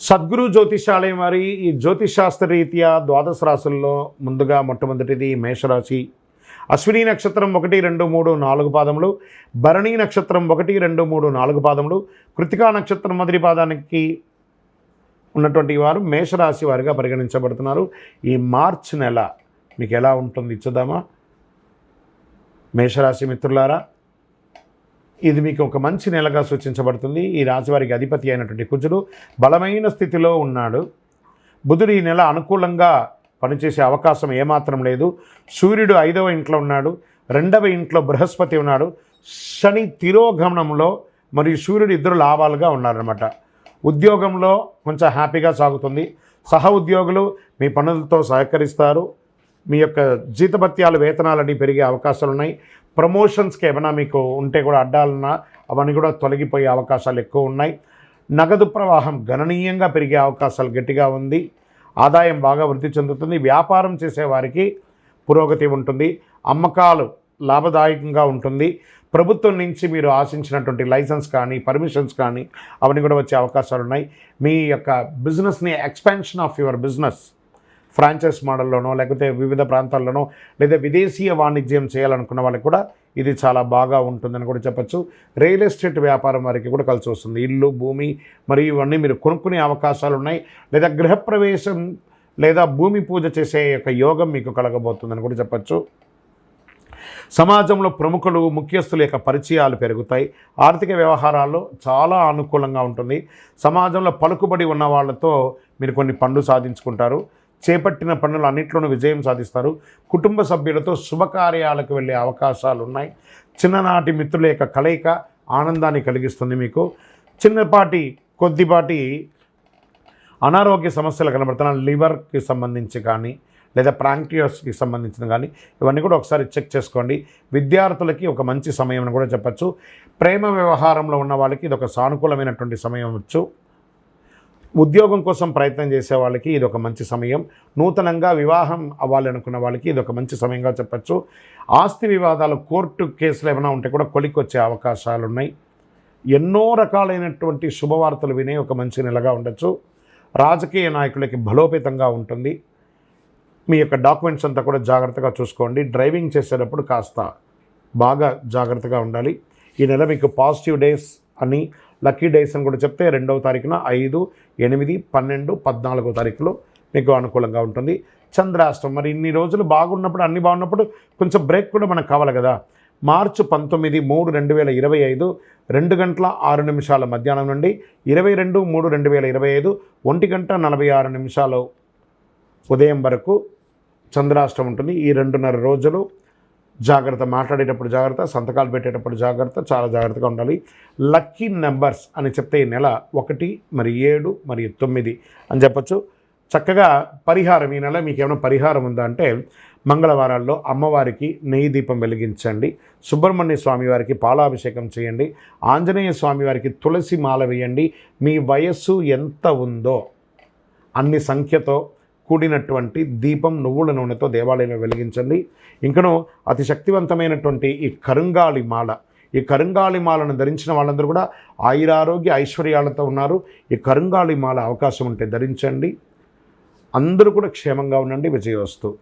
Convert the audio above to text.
సద్గురు జ్యోతిషాలయం వారి ఈ జ్యోతిషాస్త్ర రీత్యా ద్వాదశ రాశుల్లో ముందుగా మొట్టమొదటిది మేషరాశి. అశ్విని నక్షత్రం ఒకటి రెండు మూడు నాలుగు పాదములు భరణి నక్షత్రం ఒకటి రెండు మూడు నాలుగు పాదములు కృతికా నక్షత్రం మొదటి పాదానికి ఉన్నటువంటి వారు మేషరాశి వారిగా పరిగణించబడుతున్నారు. ఈ మార్చ్ నెల మీకు ఎలా ఉంటుంది ఇచ్చుదామా? మేషరాశి మిత్రులారా ఇది మీకు ఒక మంచి నెలగా సూచించబడుతుంది. ఈ రాశివారికి అధిపతి అయినటువంటి కుజుడు బలమైన స్థితిలో ఉన్నాడు. బుధుడు ఈ నెల అనుకూలంగా పనిచేసే అవకాశం ఏమాత్రం లేదు. సూర్యుడు ఐదవ ఇంట్లో ఉన్నాడు. రెండవ ఇంట్లో బృహస్పతి ఉన్నాడు. శని తిరోగమనంలో మరియు సూర్యుడు ఇద్దరు లాభాలుగా ఉన్నారనమాట ఉద్యోగంలో కొంచెం హ్యాపీగా సాగుతుంది. సహ ఉద్యోగులు మీ పనులతో సహకరిస్తారు. మీ యొక్క జీతభత్యాలు వేతనాలని పెరిగే అవకాశాలు ఉన్నాయి ప్రమోషన్స్కి ఏమైనా మీకు ఉంటే కూడా అడ్డాలన్నా అవన్నీ కూడా తొలగిపోయే అవకాశాలు ఎక్కువ ఉన్నాయి. నగదు ప్రవాహం గణనీయంగా పెరిగే అవకాశాలు గట్టిగా ఉంది. ఆదాయం బాగా వృద్ధి చెందుతుంది. వ్యాపారం చేసేవారికి పురోగతి ఉంటుంది. అమ్మకాలు లాభదాయకంగా ఉంటుంది. ప్రభుత్వం నుంచి మీరు ఆశించినటువంటి లైసెన్స్ కానీ పర్మిషన్స్ కానీ అవన్నీ కూడా వచ్చే అవకాశాలు ఉన్నాయి మీ యొక్క బిజినెస్ని expansion of your business franchise మోడల్లోనో లేకపోతే వివిధ ప్రాంతాల్లోనో లేదా విదేశీయ వాణిజ్యం చేయాలనుకున్న వాళ్ళకి కూడా ఇది చాలా బాగా ఉంటుందని కూడా చెప్పచ్చు. రియల్ ఎస్టేట్ వ్యాపారం వారికి కూడా కలిసి వస్తుంది. ఇల్లు భూమి మరియు ఇవన్నీ మీరు కొనుక్కునే అవకాశాలు ఉన్నాయి. లేదా గృహప్రవేశం లేదా భూమి పూజ చేసే యొక్క యోగం మీకు కలగబోతుందని కూడా చెప్పచ్చు. సమాజంలో ప్రముఖులు ముఖ్యస్థుల యొక్క పరిచయాలు పెరుగుతాయి. ఆర్థిక వ్యవహారాల్లో చాలా అనుకూలంగా ఉంటుంది. సమాజంలో పలుకుబడి ఉన్న వాళ్ళతో మీరు కొన్ని పనులు సాధించుకుంటారు. చేపట్టిన పనులు అన్నింటిలోనూ విజయం సాధిస్తారు. కుటుంబ సభ్యులతో శుభకార్యాలకు వెళ్ళే అవకాశాలు ఉన్నాయి చిన్ననాటి మిత్రుల యొక్క కలయిక ఆనందాన్ని కలిగిస్తుంది మీకు. చిన్నపాటి కొద్దిపాటి అనారోగ్య సమస్యలు కనబడుతున్న లివర్కి సంబంధించి కానీ లేదా ప్రాంక్టియస్కి సంబంధించిన కానీ ఇవన్నీ కూడా ఒకసారి చెక్ చేసుకోండి. విద్యార్థులకి ఒక మంచి సమయం అని కూడా చెప్పచ్చు. ప్రేమ వ్యవహారంలో ఉన్న వాళ్ళకి ఇది ఒక సానుకూలమైనటువంటి సమయం వచ్చు. ఉద్యోగం కోసం ప్రయత్నం చేసే వాళ్ళకి ఇది ఒక మంచి సమయం. నూతనంగా వివాహం అవ్వాలనుకున్న వాళ్ళకి ఇది ఒక మంచి సమయంగా చెప్పచ్చు. ఆస్తి వివాదాలు కోర్టు కేసులు ఏమైనా ఉంటే కూడా కొలికొచ్చే అవకాశాలు ఉన్నాయి ఎన్నో రకాలైనటువంటి శుభవార్తలు వినే ఒక మంచి నెలగా ఉండొచ్చు. రాజకీయ నాయకులకి బలోపేతంగా ఉంటుంది. మీ యొక్క డాక్యుమెంట్స్ అంతా కూడా జాగ్రత్తగా చూసుకోండి. డ్రైవింగ్ చేసేటప్పుడు కాస్త బాగా జాగ్రత్తగా ఉండాలి. ఈ నెల మీకు పాజిటివ్ డేస్ అని లక్కీ డేస్ అని కూడా చెప్తే రెండవ తారీఖున ఐదు ఎనిమిది పన్నెండు పద్నాలుగో తారీఖులో మీకు అనుకూలంగా ఉంటుంది. చంద్రాష్టం మరి ఇన్ని రోజులు బాగున్నప్పుడు అన్ని బాగున్నప్పుడు కొంచెం బ్రేక్ కూడా మనకు కావాలి కదా. మార్చి పంతొమ్మిది మూడు రెండు వేల ఇరవై ఐదు రెండు గంటల ఆరు నిమిషాల మధ్యాహ్నం నుండి ఇరవై రెండు మూడు రెండు వేల ఇరవై ఐదు ఒంటి గంట నలభై ఆరు నిమిషాలు ఉదయం వరకు చంద్రాష్టం ఉంటుంది. ఈ రెండున్నర రోజులు జాగ్రత్త మాట్లాడేటప్పుడు జాగ్రత్త సంతకాలు పెట్టేటప్పుడు జాగ్రత్త చాలా జాగ్రత్తగా ఉండాలి. లక్కీ నెంబర్స్ అని చెప్తే ఈ నెల ఒకటి మరి ఏడు మరియు తొమ్మిది అని చెప్పొచ్చు. చక్కగా పరిహారం ఈ నెల మీకు ఏమైనా పరిహారం ఉందా అంటే మంగళవారాల్లో అమ్మవారికి నెయ్యి దీపం వెలిగించండి. సుబ్రహ్మణ్య స్వామి వారికి పాలాభిషేకం చేయండి. ఆంజనేయ స్వామి వారికి తులసి మాల వేయండి. మీ వయస్సు ఎంత ఉందో అన్ని సంఖ్యతో కూడినటువంటి దీపం నువ్వుల నూనెతో దేవాలయంలో వెలిగించండి. ఇంకనూ అతి శక్తివంతమైనటువంటి ఈ కరుంగాలి మాల ఈ కరుంగాలి మాలను ధరించిన వాళ్ళందరూ కూడా ఆయురారోగ్య ఐశ్వర్యాలతో ఉన్నారు. ఈ కరుంగాలి మాల అవకాశం ఉంటే ధరించండి. అందరూ కూడా క్షేమంగా ఉండండి. విజయవస్తు.